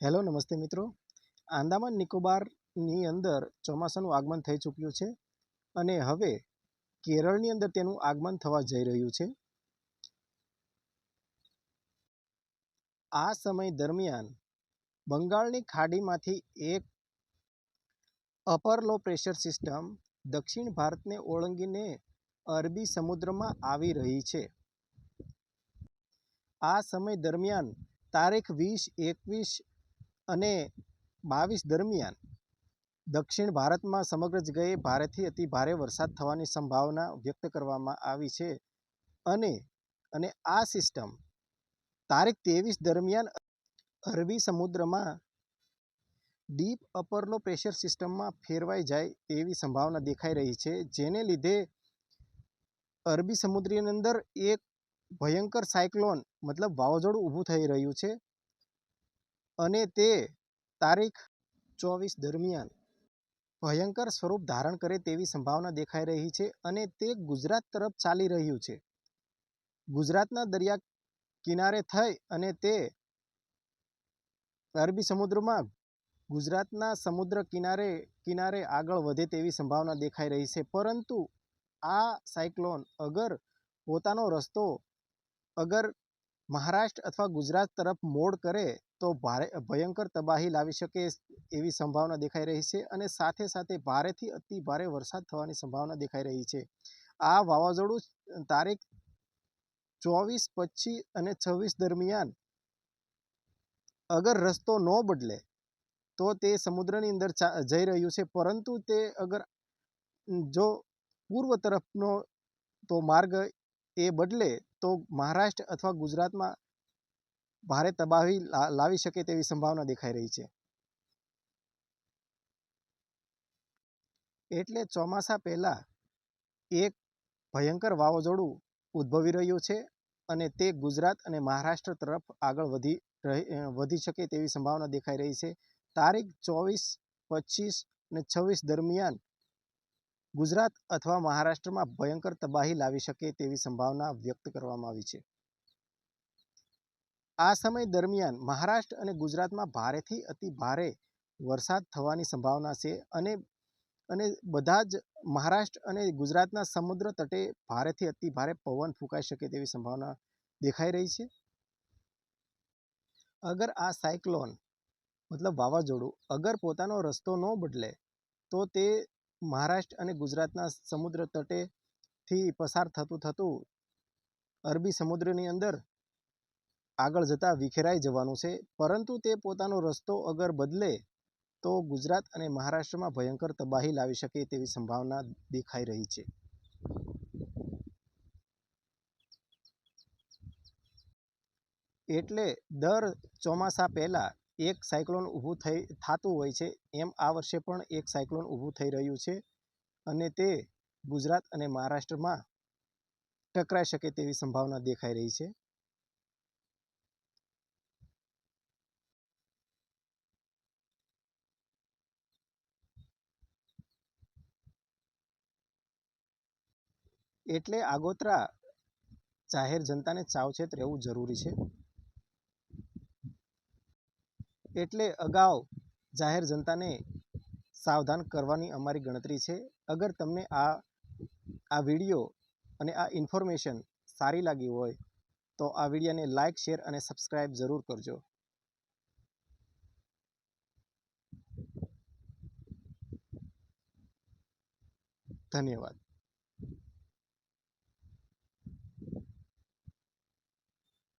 Hello, નમસ્તે મિત્રો. આંદામાન નિકોબારની અંદર ચોમાસાનું આગમન થઈ ચૂક્યું છે અને હવે કેરળની અંદર તેનું આગમન થવા જઈ રહ્યું છે. આ સમય દરમિયાન બંગાળની ખાડીમાંથી એક અપર લો પ્રેશર સિસ્ટમ દક્ષિણ ભારતને ઓળંગીને અરબી સમુદ્રમાં આવી રહી છે. આ સમય દરમિયાન તારીખ વીસ, એકવીસ અને બાવીસ દરમિયાન દક્ષિણ ભારતમાં સમગ્ર જગ્યાએ ભારેથી અતિ ભારે વરસાદ થવાની સંભાવના વ્યક્ત કરવામાં આવી છે. અને અને આ સિસ્ટમ તારીખ ત્રેવીસ દરમિયાન અરબી સમુદ્રમાં ડીપ અપર લો પ્રેશર સિસ્ટમમાં ફેરવાઈ જાય તેવી સંભાવના દેખાઈ રહી છે, જેને લીધે અરબી સમુદ્રની અંદર એક ભયંકર સાયક્લોન, મતલબ વાવાઝોડું ઊભું થઈ રહ્યું છે. અને તે તારીખ ચોવીસ દરમિયાન ભયંકર સ્વરૂપ ધારણ કરે તેવી સંભાવના દેખાઈ રહી છે અને તે ગુજરાત તરફ ચાલી રહ્યું છે. ગુજરાતના દરિયા કિનારે થઈ અને તે અરબી સમુદ્રમાં ગુજરાતના સમુદ્ર કિનારે કિનારે આગળ વધે તેવી સંભાવના દેખાઈ રહી છે. પરંતુ આ સાયક્લોન અગર પોતાનો રસ્તો, અગર મહારાષ્ટ્ર અથવા ગુજરાત તરફ મોડ કરે તો ભારે, ભયંકર તબાહી લાવી શકે એવી સંભાવના દેખાઈ રહી છે અને સાથે સાથે ભારેથી અતિ ભારે વરસાદ થવાની સંભાવના દેખાઈ રહી છે. આ વાવાઝોડું તારીખ ચોવીસ, પચીસ અને છવ્વીસ દરમિયાન અગર રસ્તો ન બદલે તો તે સમુદ્રની અંદર જઈ રહ્યું છે. પરંતુ તે અગર જો પૂર્વ તરફનો તો માર્ગ એ બદલે તો મહારાષ્ટ્ર અથવા ગુજરાતમાં ભારે તબાહી લાવી શકે તેવી સંભાવના દેખાઈ રહી છે. એટલે ચોમાસા પહેલા એક ભયંકર વાવાઝોડું ઉદ્ભવી રહ્યું છે અને તે ગુજરાત અને મહારાષ્ટ્ર તરફ આગળ વધી વધી શકે તેવી સંભાવના દેખાઈ રહી છે. તારીખ ચોવીસ, પચીસ અને છવ્વીસ દરમિયાન ગુજરાત અથવા મહારાષ્ટ્રમાં ભયંકર તબાહી લાવી શકે તેવી સંભાવના વ્યક્ત કરવામાં આવી છે. આ સમય દરમિયાન મહારાષ્ટ્ર અને ગુજરાતમાં ભારેથી અતિ ભારે વરસાદ થવાની સંભાવના છે અને અને બધા જ મહારાષ્ટ્ર અને ગુજરાતના સમુદ્ર તટે ભારેથી અતિ ભારે પવન ફૂંકાઈ શકે તેવી સંભાવના દેખાઈ રહી છે. અગર આ સાયક્લોન, મતલબ વાવાઝોડું, અગર પોતાનો રસ્તો ન બદલે, તો તે મહારાષ્ટ્ર અને ગુજરાતના સમુદ્ર તટેથી પસાર થતું થતું અરબી સમુદ્રની અંદર આગળ જતાં વિખેરાઈ જવાનું છે. પરંતુ તે પોતાનો રસ્તો અગર બદલે, તો ગુજરાત અને મહારાષ્ટ્રમાં ભયંકર તબાહી લાવી શકે તેવી સંભાવના દેખાઈ રહી છે. એટલે દર ચોમાસા પહેલાં એક સાયક્લોન ઊભું થઈ, થતું હોય છે. એમ આ વર્ષે પણ એક સાયક્લોન ઊભું થઈ રહ્યું છે અને તે ગુજરાત અને મહારાષ્ટ્રમાં ટકરાઈ શકે તેવી સંભાવના દેખાઈ રહી છે. એટલે આગોતરા જાહેર જનતાને સાવચેત રહેવું જરૂરી છે. એટલે અગાઉ જાહેર જનતાને સાવધાન કરવાની અમારી ગણતરી છે. અગર તમને આ આ વીડિયો અને આ ઇન્ફોર્મેશન સારી લાગી હોય, તો આ વિડીયોને લાઇક શેર અને સબસ્ક્રાઈબ જરૂર કરજો. ધન્યવાદ.